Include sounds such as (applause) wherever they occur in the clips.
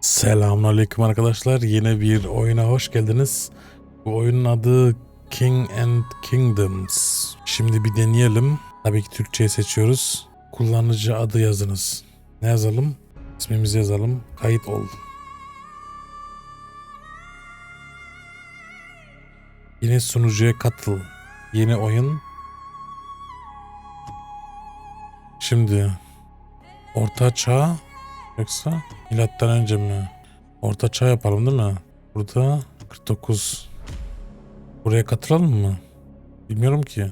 Selamünaleyküm arkadaşlar. Yine bir oyuna hoş geldiniz. Bu oyunun adı King and Kingdoms. Şimdi bir deneyelim. Tabii ki Türkçe'yi seçiyoruz. Kullanıcı adı yazınız. Ne yazalım? İsmimizi yazalım. Kayıt ol. Yeni sunucuya katıl. Yeni oyun. Şimdi Orta Çağ yoksa milattan önce mi? Orta Çağ yapalım değil mi? Burada 49. Buraya katılalım mı? Bilmiyorum ki.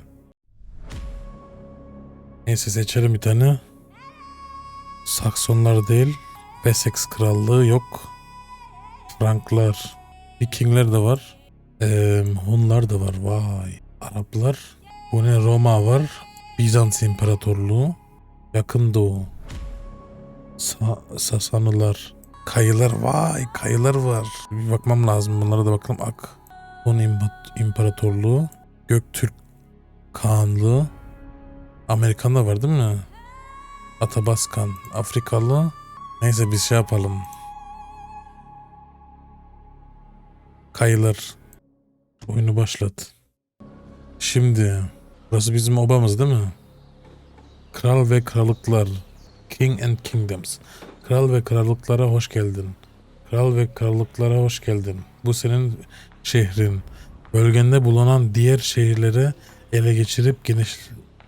Neyse seçelim bir tane. Saksonlar değil. Wessex Krallığı yok. Franklar. Vikingler de var. Ee, Hunlar da var. Vay. Araplar. Bu ne? Roma var. Bizans İmparatorluğu. Yakın Doğu. Sa- Sasanılar. Kayılar vay kayılar var. Bir bakmam lazım bunlara da bakalım. Ak. Hun İmpa- İmparatorluğu. Göktürk Kağanlığı. Amerikan da var değil mi? Atabaskan. Afrikalı. Neyse biz şey yapalım. Kayılar. Oyunu başlat. Şimdi. Burası bizim obamız değil mi? Kral ve krallıklar. King and Kingdoms. Kral ve krallıklara hoş geldin. Kral ve krallıklara hoş geldin. Bu senin şehrin. Bölgende bulunan diğer şehirlere ele geçirip geniş,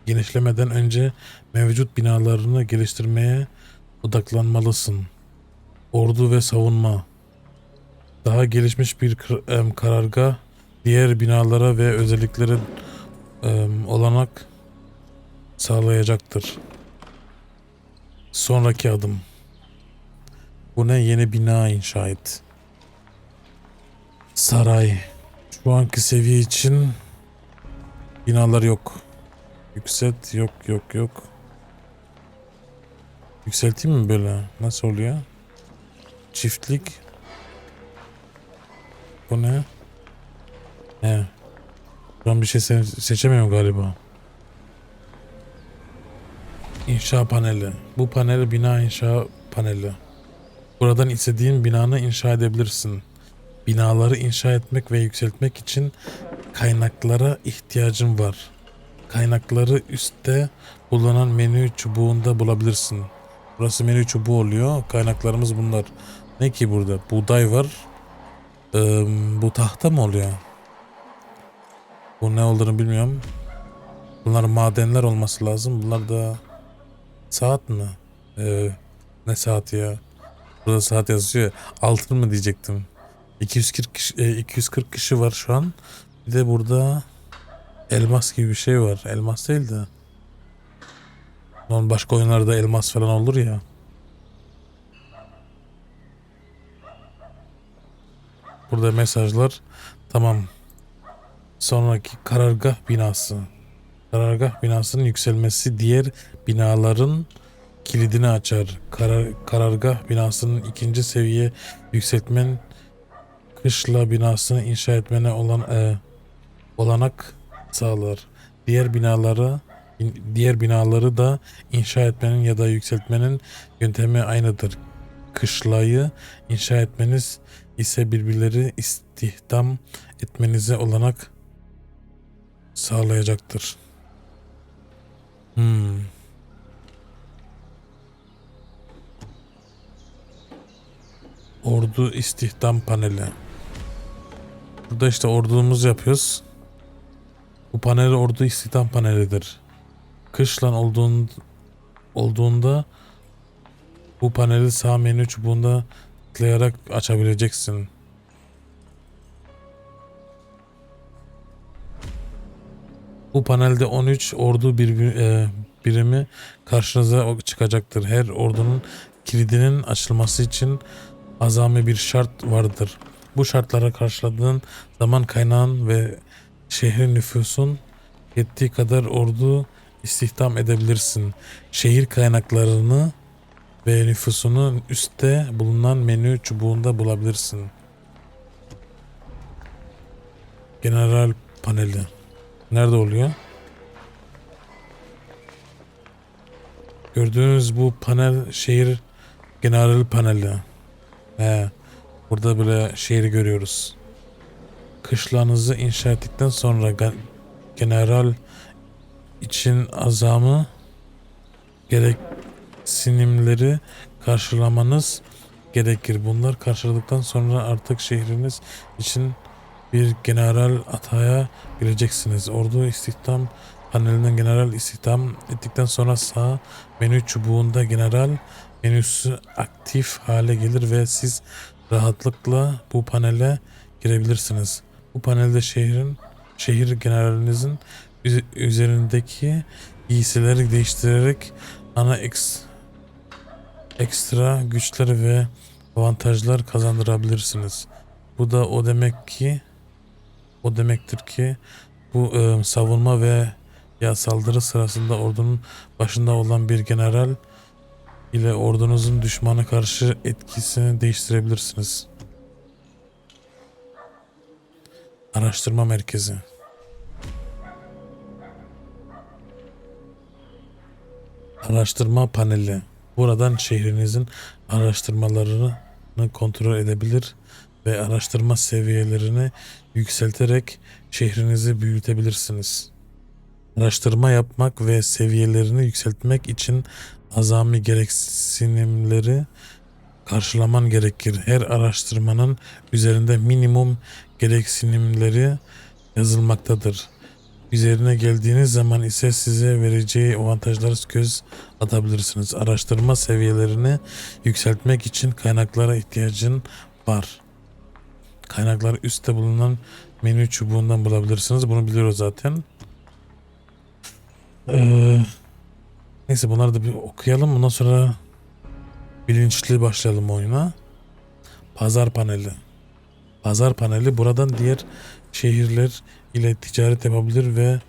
genişlemeden önce mevcut binalarını geliştirmeye odaklanmalısın. Ordu ve savunma. Daha gelişmiş bir kar- em, karargah diğer binalara ve özelliklere olanak sağlayacaktır. Sonraki adım. Bu ne? Yeni bina inşa et. Saray. Şu anki seviye için binalar yok. Yükselt. Yok yok yok. Yükselteyim mi böyle? Nasıl oluyor? Çiftlik. Bu ne? He. An bir şey se- seçemiyorum galiba. İnşa paneli. Bu panel bina inşa paneli. Buradan istediğin binanı inşa edebilirsin. Binaları inşa etmek ve yükseltmek için kaynaklara ihtiyacın var. Kaynakları üstte bulunan menü çubuğunda bulabilirsin. Burası menü çubuğu oluyor. Kaynaklarımız bunlar. Ne ki burada? Buğday var. Ee, bu tahta mı oluyor? Bu ne olduğunu bilmiyorum. Bunlar madenler olması lazım. Bunlar da Saat mi? Ee, ne saati ya? Burada saat yazıyor. Altın mı diyecektim. 240 kişi, e, 240 kişi var şu an. Bir de burada elmas gibi bir şey var. Elmas değil de. Lan başka oyunlarda elmas falan olur ya. Burada mesajlar. Tamam. Sonraki karargah binası. Karargah binasının yükselmesi diğer binaların kilidini açar. Karar, karargah binasının ikinci seviye yükseltmen kışla binasını inşa etmene olan e, olanak sağlar. Diğer binaları diğer binaları da inşa etmenin ya da yükseltmenin yöntemi aynıdır. Kışlayı inşa etmeniz ise birbirleri istihdam etmenize olanak sağlayacaktır. Hmm. Ordu istihdam paneli. Burada işte ordumuzu yapıyoruz. Bu panel ordu istihdam panelidir. Kışlan olduğun, olduğunda bu paneli sağ menü çubuğunda tıklayarak açabileceksin. Bu panelde 13 ordu bir, e, birimi karşınıza çıkacaktır. Her ordunun kilidinin açılması için azami bir şart vardır. Bu şartlara karşıladığın zaman kaynağın ve şehrin nüfusun yettiği kadar ordu istihdam edebilirsin. Şehir kaynaklarını ve nüfusunu üstte bulunan menü çubuğunda bulabilirsin. General paneli. Nerede oluyor? Gördüğünüz bu panel şehir general paneli. He, burada böyle şehri görüyoruz. Kışlanızı inşa ettikten sonra gen- general için azamı gereksinimleri karşılamanız gerekir. Bunlar karşıladıktan sonra artık şehriniz için bir general ataya bileceksiniz. Ordu istihdam panelinden general istihdam ettikten sonra sağ menü çubuğunda general menüsü aktif hale gelir ve siz rahatlıkla bu panele girebilirsiniz. Bu panelde şehrin şehir generalinizin üze- üzerindeki giysileri değiştirerek ana eks, ekstra güçler ve avantajlar kazandırabilirsiniz. Bu da o demek ki o demektir ki bu e, savunma ve ya saldırı sırasında ordunun başında olan bir general ile ordunuzun düşmana karşı etkisini değiştirebilirsiniz. Araştırma merkezi. Araştırma paneli. Buradan şehrinizin araştırmalarını kontrol edebilir ve araştırma seviyelerini yükselterek şehrinizi büyütebilirsiniz. Araştırma yapmak ve seviyelerini yükseltmek için azami gereksinimleri karşılaman gerekir. Her araştırmanın üzerinde minimum gereksinimleri yazılmaktadır. Üzerine geldiğiniz zaman ise size vereceği avantajları göz atabilirsiniz. Araştırma seviyelerini yükseltmek için kaynaklara ihtiyacın var. Kaynakları üstte bulunan menü çubuğundan bulabilirsiniz. Bunu biliyoruz zaten. Ee, neyse bunları da bir okuyalım. Bundan sonra bilinçli başlayalım oyuna. Pazar paneli. Pazar paneli buradan diğer şehirler ile ticaret yapabilir ve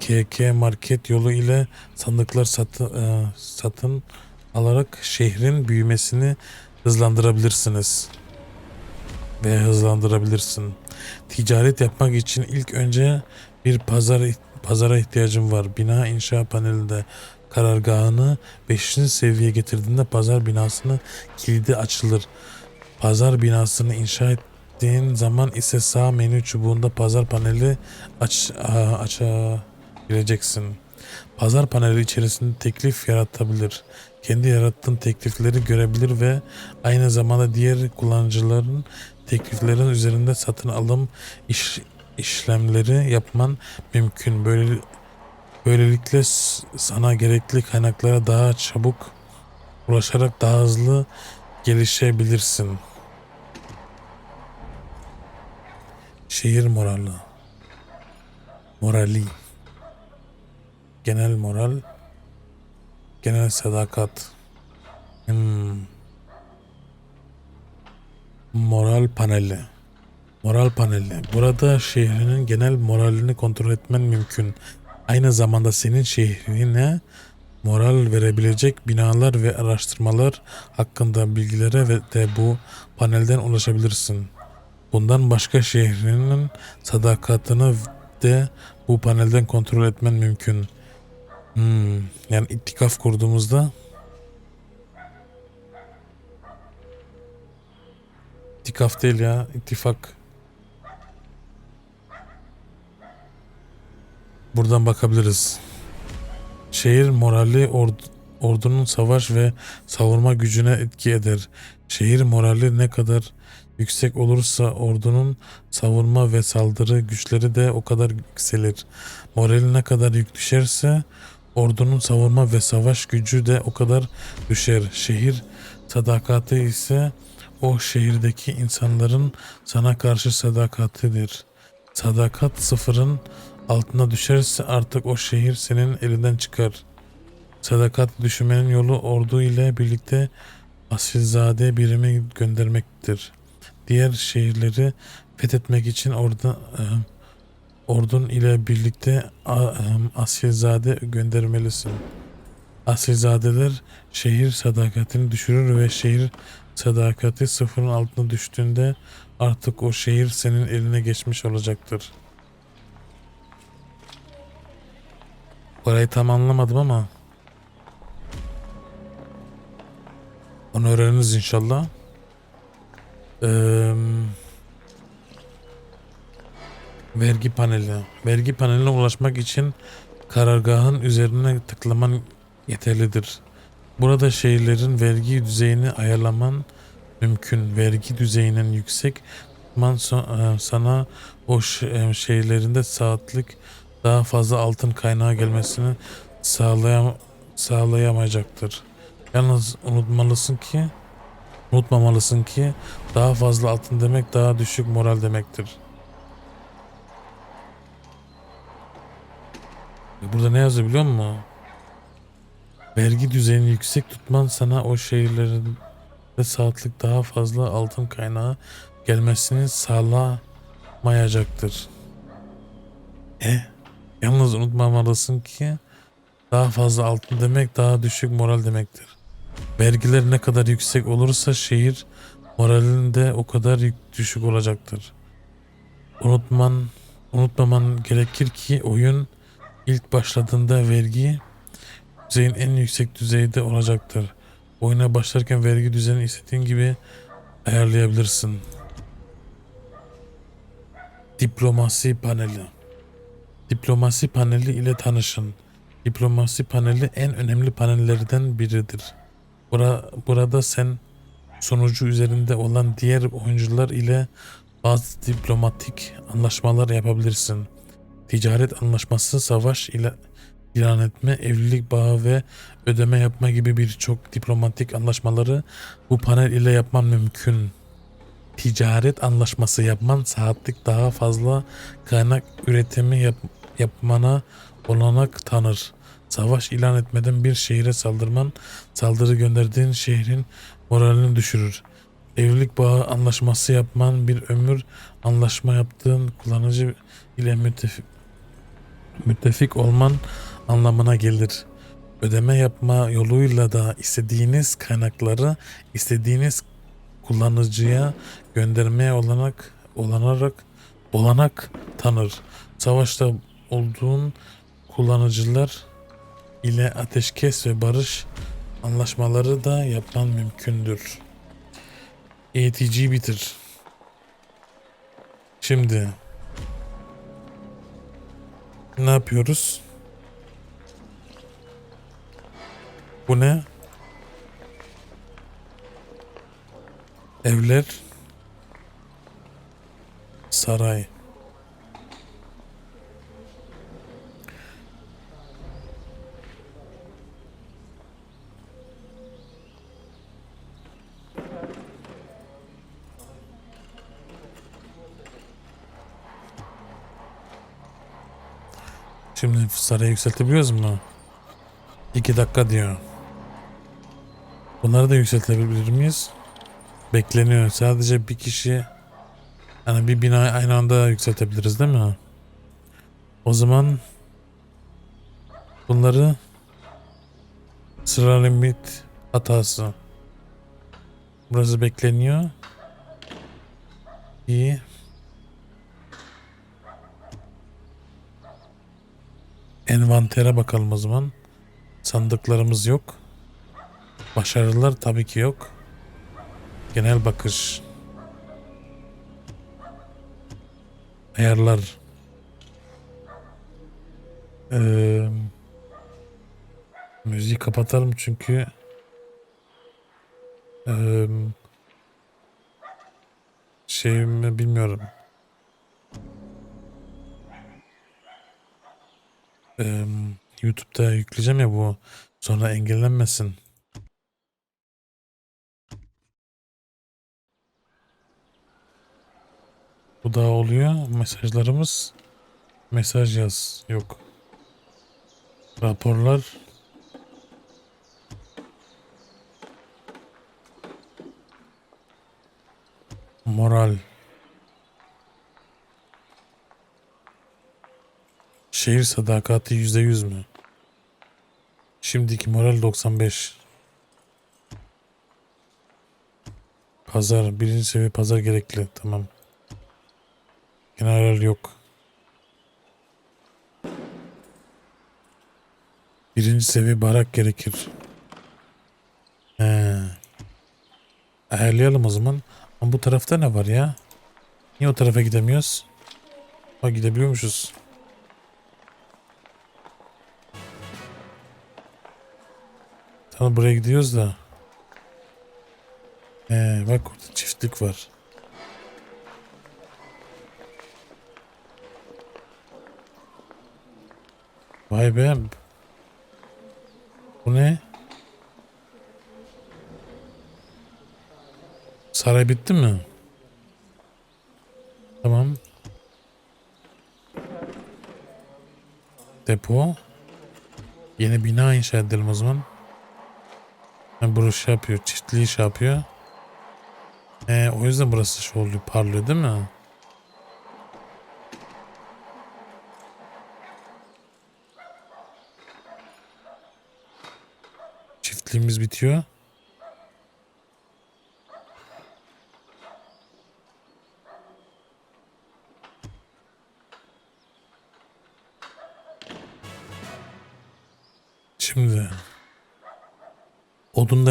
KK market yolu ile sandıklar satın, e, satın alarak şehrin büyümesini hızlandırabilirsiniz. Ve hızlandırabilirsin. Ticaret yapmak için ilk önce bir pazar pazara ihtiyacım var. Bina inşa panelinde karargahını 5. seviyeye getirdiğinde pazar binasının kilidi açılır. Pazar binasını inşa ettiğin zaman ise sağ menü çubuğunda pazar paneli aç a- açabileceksin. Pazar paneli içerisinde teklif yaratabilir. Kendi yarattığın teklifleri görebilir ve aynı zamanda diğer kullanıcıların tekliflerin üzerinde satın alım iş, işlemleri yapman mümkün. Böyle böylelikle sana gerekli kaynaklara daha çabuk ulaşarak daha hızlı gelişebilirsin. Şehir morali. Morali. Genel moral. Genel sadakat. Hmm. Moral paneli. Moral paneli. Burada şehrinin genel moralini kontrol etmen mümkün. Aynı zamanda senin şehrine moral verebilecek binalar ve araştırmalar hakkında bilgilere ve de bu panelden ulaşabilirsin. Bundan başka şehrinin sadakatini de bu panelden kontrol etmen mümkün. Hmm, yani ittikaf kurduğumuzda ittikaf değil ya ittifak. Buradan bakabiliriz. Şehir morali ord- ordunun savaş ve savunma gücüne etki eder. Şehir morali ne kadar yüksek olursa ordunun savunma ve saldırı güçleri de o kadar yükselir. Morali ne kadar yük düşerse ordunun savunma ve savaş gücü de o kadar düşer. Şehir sadakati ise o şehirdeki insanların sana karşı sadakatidir. Sadakat sıfırın altına düşerse artık o şehir senin elinden çıkar. Sadakat düşürmenin yolu ordu ile birlikte asilzade birimi göndermektir. Diğer şehirleri fethetmek için orada e, ordun ile birlikte asilzade göndermelisin. Asilzadeler şehir sadakatini düşürür ve şehir sadakati sıfırın altına düştüğünde artık o şehir senin eline geçmiş olacaktır. Orayı tam anlamadım ama onu öğreniriz inşallah. Eee, vergi paneli. Vergi paneline ulaşmak için karargahın üzerine tıklaman yeterlidir. Burada şehirlerin vergi düzeyini ayarlaman mümkün. Vergi düzeyinin yüksek tutman e, sana o e, şehirlerinde saatlik daha fazla altın kaynağı gelmesini sağlayam sağlayamayacaktır. Yalnız unutmalısın ki unutmamalısın ki daha fazla altın demek daha düşük moral demektir. Burada ne yazıyor biliyor musun? Vergi düzeyini yüksek tutman sana o şehirlerin ve saatlik daha fazla altın kaynağı gelmesini sağlamayacaktır. E, yalnız unutmamalısın ki daha fazla altın demek daha düşük moral demektir. Vergiler ne kadar yüksek olursa şehir moralinde o kadar düşük olacaktır. Unutman, unutmaman gerekir ki oyun ilk başladığında vergi düzeyin en yüksek düzeyde olacaktır. Oyuna başlarken vergi düzenini istediğin gibi ayarlayabilirsin. Diplomasi paneli. Diplomasi paneli ile tanışın. Diplomasi paneli en önemli panellerden biridir. Bura, burada sen sonucu üzerinde olan diğer oyuncular ile bazı diplomatik anlaşmalar yapabilirsin. Ticaret anlaşması, savaş ile ilan etme, evlilik bağı ve ödeme yapma gibi birçok diplomatik anlaşmaları bu panel ile yapman mümkün. Ticaret anlaşması yapman saatlik daha fazla kaynak üretimi yap- yapmana olanak tanır. Savaş ilan etmeden bir şehire saldırman saldırı gönderdiğin şehrin moralini düşürür. Evlilik bağı anlaşması yapman bir ömür anlaşma yaptığın kullanıcı ile müttefik, müttefik olman anlamına gelir. Ödeme yapma yoluyla da istediğiniz kaynakları istediğiniz kullanıcıya göndermeye olanak olanarak olanak tanır. Savaşta olduğun kullanıcılar ile ateşkes ve barış anlaşmaları da yapman mümkündür. Eğitici bitir. Şimdi ne yapıyoruz? Bu ne? Evler Saray Şimdi sarayı yükseltebiliyoruz mu? 2 dakika diyor. Bunları da yükseltebilir miyiz? Bekleniyor. Sadece bir kişi yani bir bina aynı anda yükseltebiliriz değil mi? O zaman bunları sıra limit hatası. Burası bekleniyor. İyi. Envantere bakalım o zaman. Sandıklarımız yok. Başarılar tabii ki yok. Genel bakış. Ayarlar. Ee, müziği kapatalım çünkü ee, şeyimi bilmiyorum. Ee, YouTube'da yükleyeceğim ya bu sonra engellenmesin. Bu da oluyor. Mesajlarımız. Mesaj yaz. Yok. Raporlar. Moral. Şehir sadakati yüzde yüz mü? Şimdiki moral 95. Pazar. Birinci seviye pazar gerekli. Tamam. General yok. Birinci seviye barak gerekir. He. Ayarlayalım o zaman. Ama bu tarafta ne var ya? Niye o tarafa gidemiyoruz? Ha gidebiliyormuşuz. Tamam buraya gidiyoruz da. Ee, bak orada çiftlik var. Vay be. Bu ne? Saray bitti mi? Tamam. Depo. Yeni bina inşa edelim o zaman. Burası şey yapıyor. Çiftliği şey yapıyor. Ee, o yüzden burası şey oluyor. Parlıyor değil mi? Çiftliğimiz bitiyor.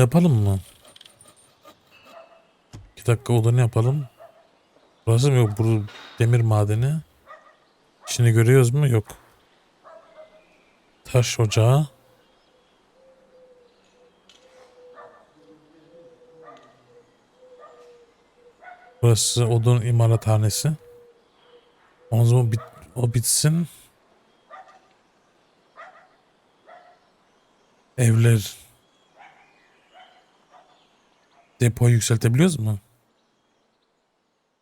Yapalım mı? İki dakika odun yapalım. Burası mı yok? Bu demir madeni. İçini görüyoruz mu? Yok. Taş ocağı. Burası odun imalathanesi. O zaman bit, o bitsin. Evler. Depoyu yükseltebiliyoruz mu?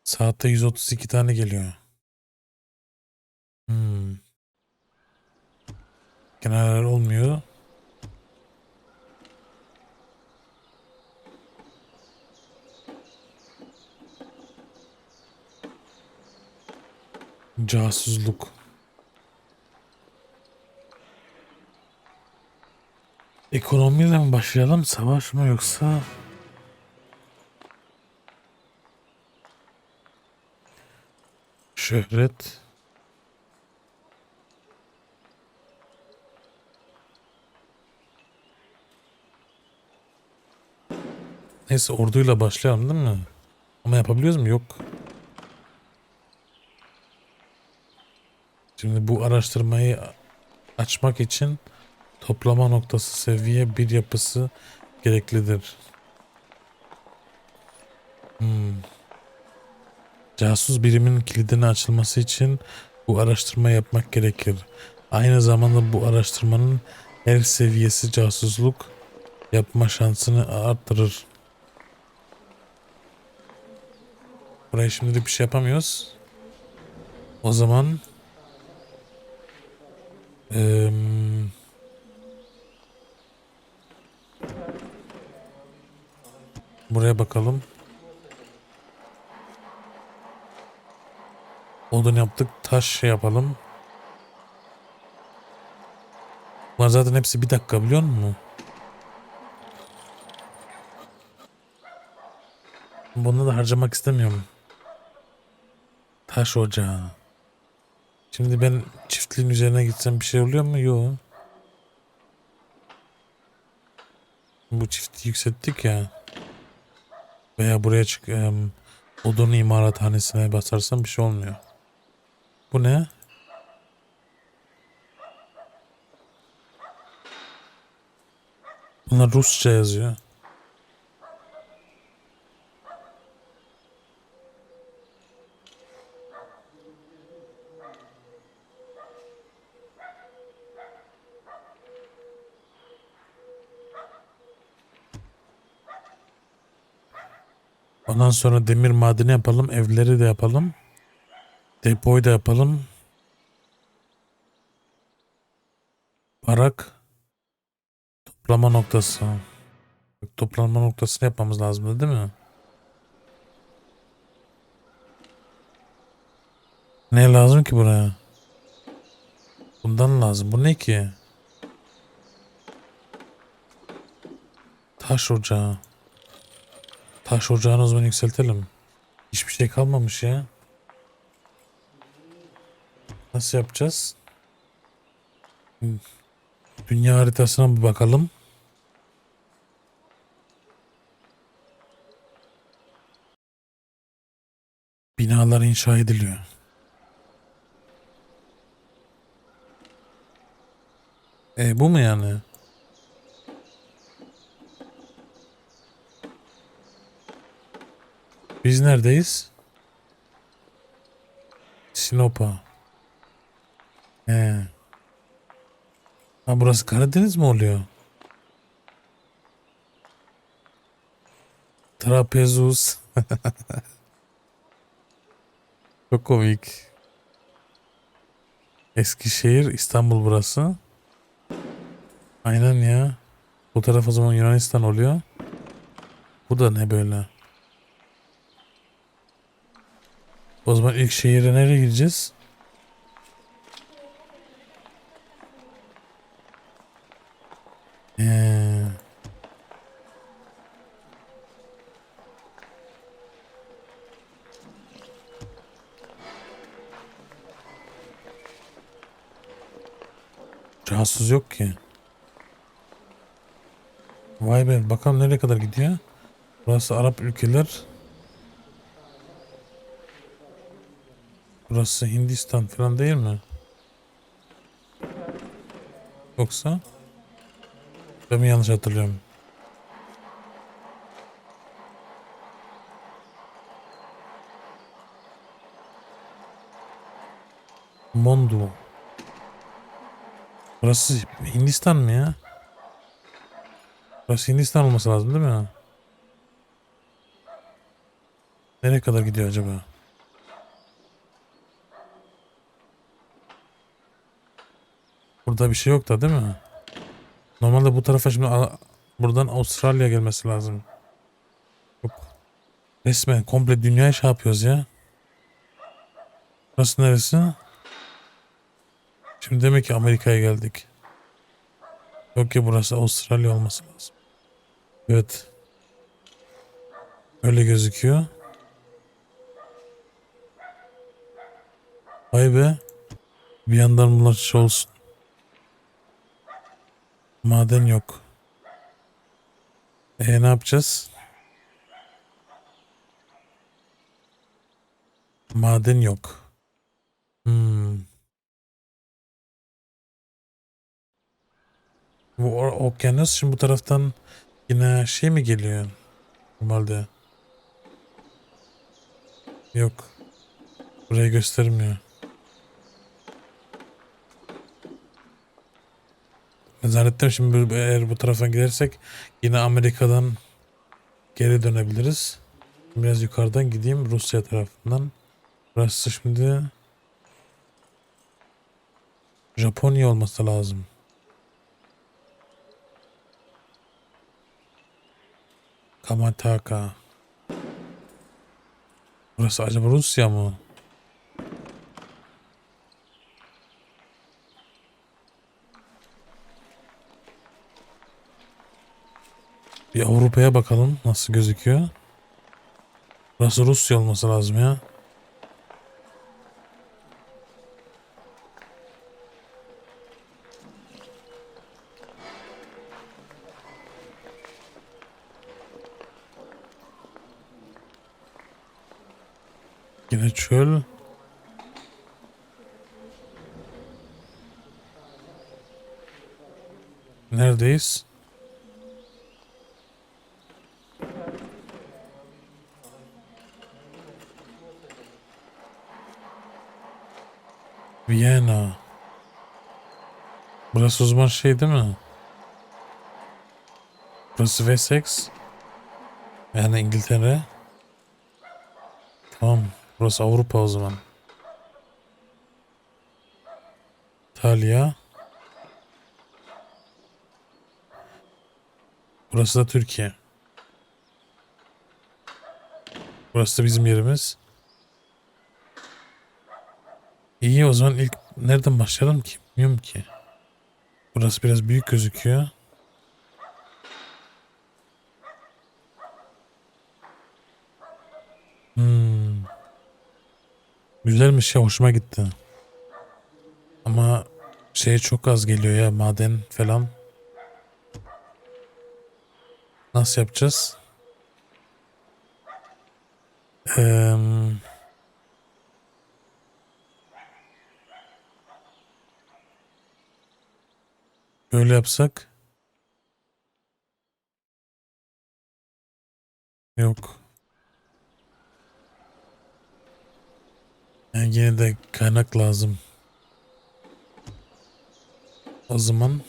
Saatte 132 tane geliyor. Hmm. Kenarlar olmuyor. Casusluk. Ekonomiyle mi başlayalım, savaş mı yoksa? Şöhret. Neyse orduyla başlayalım değil mi? Ama yapabiliyoruz mu? Yok. Şimdi bu araştırmayı açmak için toplama noktası seviye bir yapısı gereklidir. Hmm. Casus birimin kilidini açılması için bu araştırma yapmak gerekir. Aynı zamanda bu araştırmanın her seviyesi casusluk yapma şansını arttırır. Buraya şimdilik bir şey yapamıyoruz. O zaman eee, buraya bakalım. Odun yaptık. Taş şey yapalım. Bunlar zaten hepsi bir dakika biliyor musun? Bunu da harcamak istemiyorum. Taş ocağı. Şimdi ben çiftliğin üzerine gitsem bir şey oluyor mu? Yok. Bu çifti yükselttik ya. Veya buraya çık em, odun imalathanesine basarsam bir şey olmuyor. Bu ne? Bunlar Rusça yazıyor. Ondan sonra demir madeni yapalım, evleri de yapalım. Depoyu da yapalım. Barak toplama noktası. Toplama noktasını yapmamız lazım değil mi? Ne lazım ki buraya? Bundan lazım. Bu ne ki? Taş ocağı. Taş ocağını o zaman yükseltelim. Hiçbir şey kalmamış ya. Nasıl yapacağız? Dünya haritasına bir bakalım. Binalar inşa ediliyor. E bu mu yani? Biz neredeyiz? Sinop'a. He. Ha burası Karadeniz mi oluyor? Trapezus. (laughs) Çok komik. Eskişehir, İstanbul burası. Aynen ya. Bu taraf o zaman Yunanistan oluyor. Bu da ne böyle? O zaman ilk şehire nereye gideceğiz? Burası Arap ülkeler. Burası Hindistan falan değil mi? Yoksa ben mi yanlış hatırlıyorum? Mondu. Burası Hindistan mı ya? Burası Hindistan olması lazım değil mi? Nereye kadar gidiyor acaba? Burada bir şey yok da değil mi? Normalde bu tarafa şimdi buradan Avustralya gelmesi lazım. Yok. Resmen komple dünyayı şey yapıyoruz ya. Burası neresi? Şimdi demek ki Amerika'ya geldik. Yok ki burası Avustralya olması lazım. Evet. Öyle gözüküyor. Vay be. Bir yandan bunlar şey olsun. Maden yok. E ne yapacağız? Maden yok. Hmm. Bu okyanus şimdi bu taraftan yine şey mi geliyor? Normalde. Yok. Burayı göstermiyor. Zannettim şimdi eğer bu tarafa gidersek yine Amerika'dan geri dönebiliriz. Biraz yukarıdan gideyim Rusya tarafından. Burası şimdi Japonya olması lazım. Kamataka. Burası acaba Rusya mı? Bir Avrupa'ya bakalım nasıl gözüküyor. Burası Rusya olması lazım ya. Yine çöl. Neredeyiz? Viyana. Burası o zaman şey değil mi? Burası Wessex. Yani İngiltere. Tamam. Burası Avrupa o zaman. İtalya. Burası da Türkiye. Burası da bizim yerimiz. İyi o zaman ilk nereden başlayalım ki? Bilmiyorum ki. Burası biraz büyük gözüküyor. Hmm. Güzelmiş ya hoşuma gitti. Ama şey çok az geliyor ya maden falan. Nasıl yapacağız? Eee Böyle yapsak. Yok. Yani yine de kaynak lazım. O zaman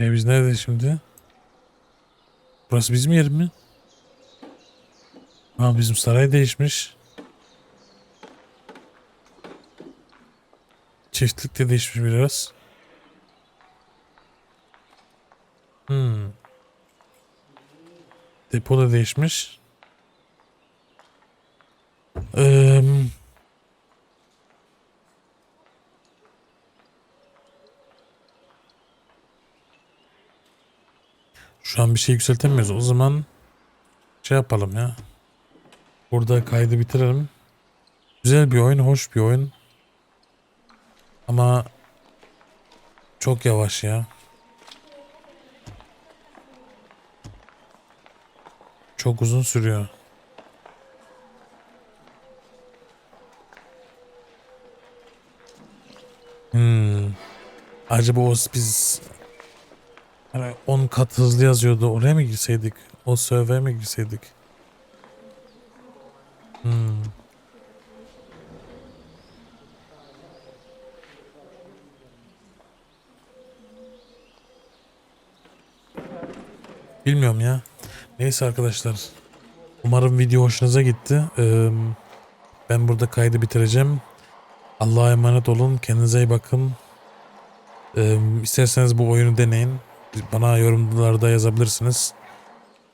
E biz nerede şimdi? Burası bizim yer mi? Ha bizim saray değişmiş. Çiftlik de değişmiş biraz. Hmm. Depo da değişmiş. Eee... Şu an bir şey yükseltemiyoruz. O zaman şey yapalım ya. Burada kaydı bitirelim. Güzel bir oyun, hoş bir oyun. Ama çok yavaş ya. Çok uzun sürüyor. Hmm. Acaba o biz Hani 10 kat hızlı yazıyordu. Oraya mı girseydik? O server'e mi girseydik? Hmm. Bilmiyorum ya. Neyse arkadaşlar. Umarım video hoşunuza gitti. Ee, ben burada kaydı bitireceğim. Allah'a emanet olun. Kendinize iyi bakın. Ee, isterseniz bu oyunu deneyin. Bana yorumlarda yazabilirsiniz.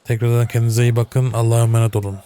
Tekrardan kendinize iyi bakın. Allah'a emanet olun.